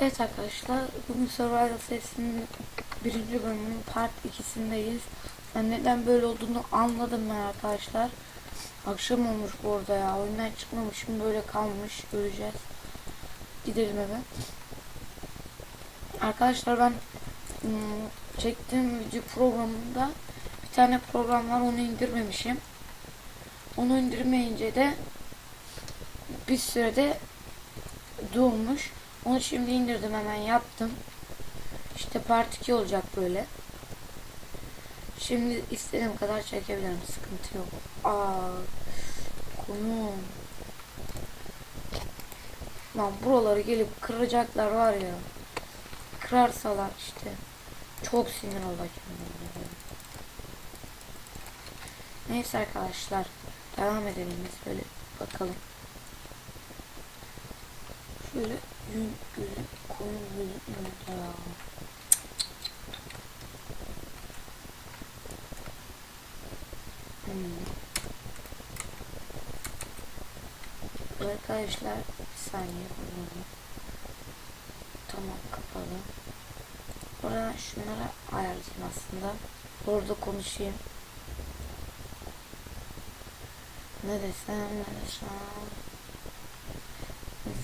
Evet arkadaşlar bugün Survival Ses'in birinci bölümünün part 2'sindeyiz. Ben neden böyle olduğunu anladım ben arkadaşlar. Akşam olmuş bu arada ya. Oyundan çıkmamışım böyle kalmış. Göreceğiz. Gidelim eve. Arkadaşlar ben ım, çektiğim video programında bir tane program var onu indirmemişim. Onu indirmeyince de bir sürede dolmuş. Onu şimdi indirdim hemen yaptım. İşte part 2 olacak böyle. Şimdi istediğim kadar çekebilirim. Sıkıntı yok. Aa, konum. Lan buraları gelip kıracaklar var ya. Kırarsalar işte. Çok sinir olacağım. Neyse arkadaşlar. Devam edelim biz böyle bakalım. Şöyle Hmm. Arkadaşlar bir saniye bunu. Tamam kapalı. Burada şunlara ayarlayayım aslında. Orada konuşayım. Ne desem ne desem.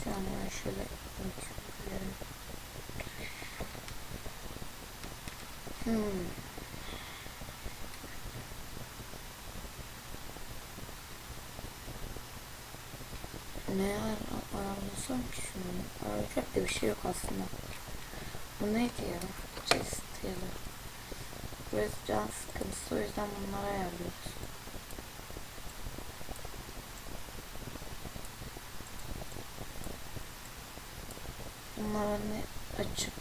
Saniye şöyle bakıyorum. Hmm. Ne ayar- ayarlasam ki şunu? Ayarlayacak da bir şey yok aslında. Bu neydi ya? Chest ya da. Biraz can sıkıntısı o yüzden bunları ayarlıyoruz. Bunlar hani açık.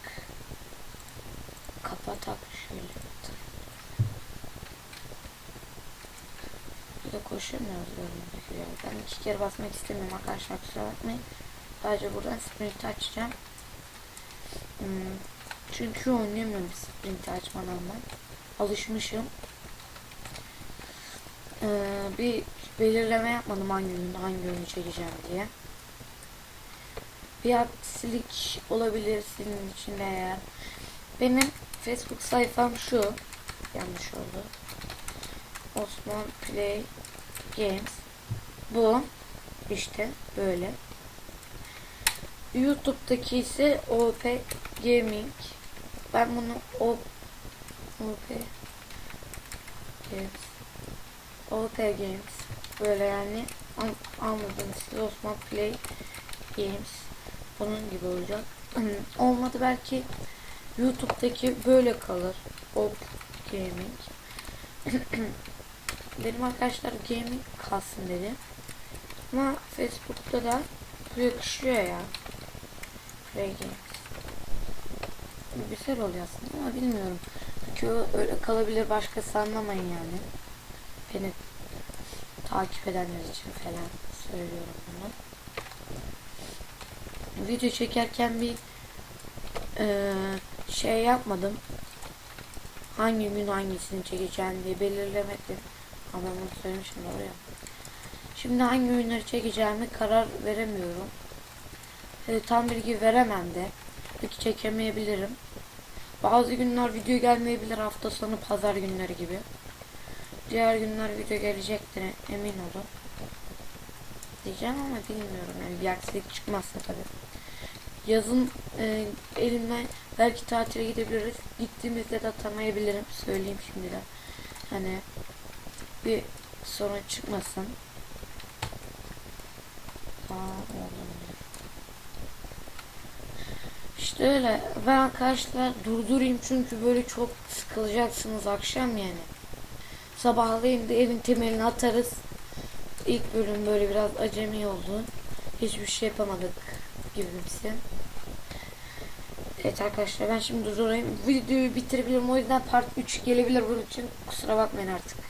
Kapatak şöyle. Bir de koşamıyoruz gördüğünüz gibi. Ben iki kere basmak istemiyorum arkadaşlar kusura bakmayın. Sadece buradan sprint açacağım. Hmm, Çünkü oynayamıyorum sprint açmadan ben. Alışmışım. Ee, bir belirleme yapmadım hangi gün hangi oyunu çekeceğim diye. Bir aksilik olabilir senin için eğer. Benim Facebook sayfam şu. Yanlış oldu. Osman Play Games. Bu. işte böyle. YouTube'daki ise OP Gaming. Ben bunu O OP Games. OP Games. Böyle yani an, anladınız siz Osman Play Games. Bunun gibi olacak. Olmadı belki YouTube'daki böyle kalır. Op Gaming. Benim arkadaşlar gaming kalsın dedi. Ama Facebook'ta da bu yakışıyor ya. Play Games. Güzel oluyor aslında ama bilmiyorum. Çünkü öyle kalabilir başkası anlamayın yani. Beni takip edenler için falan söylüyorum bunu video çekerken bir e, şey yapmadım. Hangi gün hangisini çekeceğim diye belirlemedim. Ama bunu söylemişim oraya. Şimdi hangi oyunları çekeceğimi karar veremiyorum. E, tam bilgi veremem de. Peki çekemeyebilirim. Bazı günler video gelmeyebilir hafta sonu pazar günleri gibi. Diğer günler video gelecektir emin olun diyeceğim ama bilmiyorum yani bir aksilik çıkmazsa tabi. Yazın e, elimden belki tatile gidebiliriz. Gittiğimizde de atamayabilirim. Söyleyeyim şimdiden. Hani bir sorun çıkmasın. Aa. İşte öyle. Ben arkadaşlar durdurayım çünkü böyle çok sıkılacaksınız akşam yani. Sabahleyin de evin temelini atarız. İlk bölüm böyle biraz acemi oldu. Hiçbir şey yapamadık gibimsi. Evet arkadaşlar ben şimdi durdurayım. Videoyu bitirebilirim o yüzden part 3 gelebilir bunun için kusura bakmayın artık.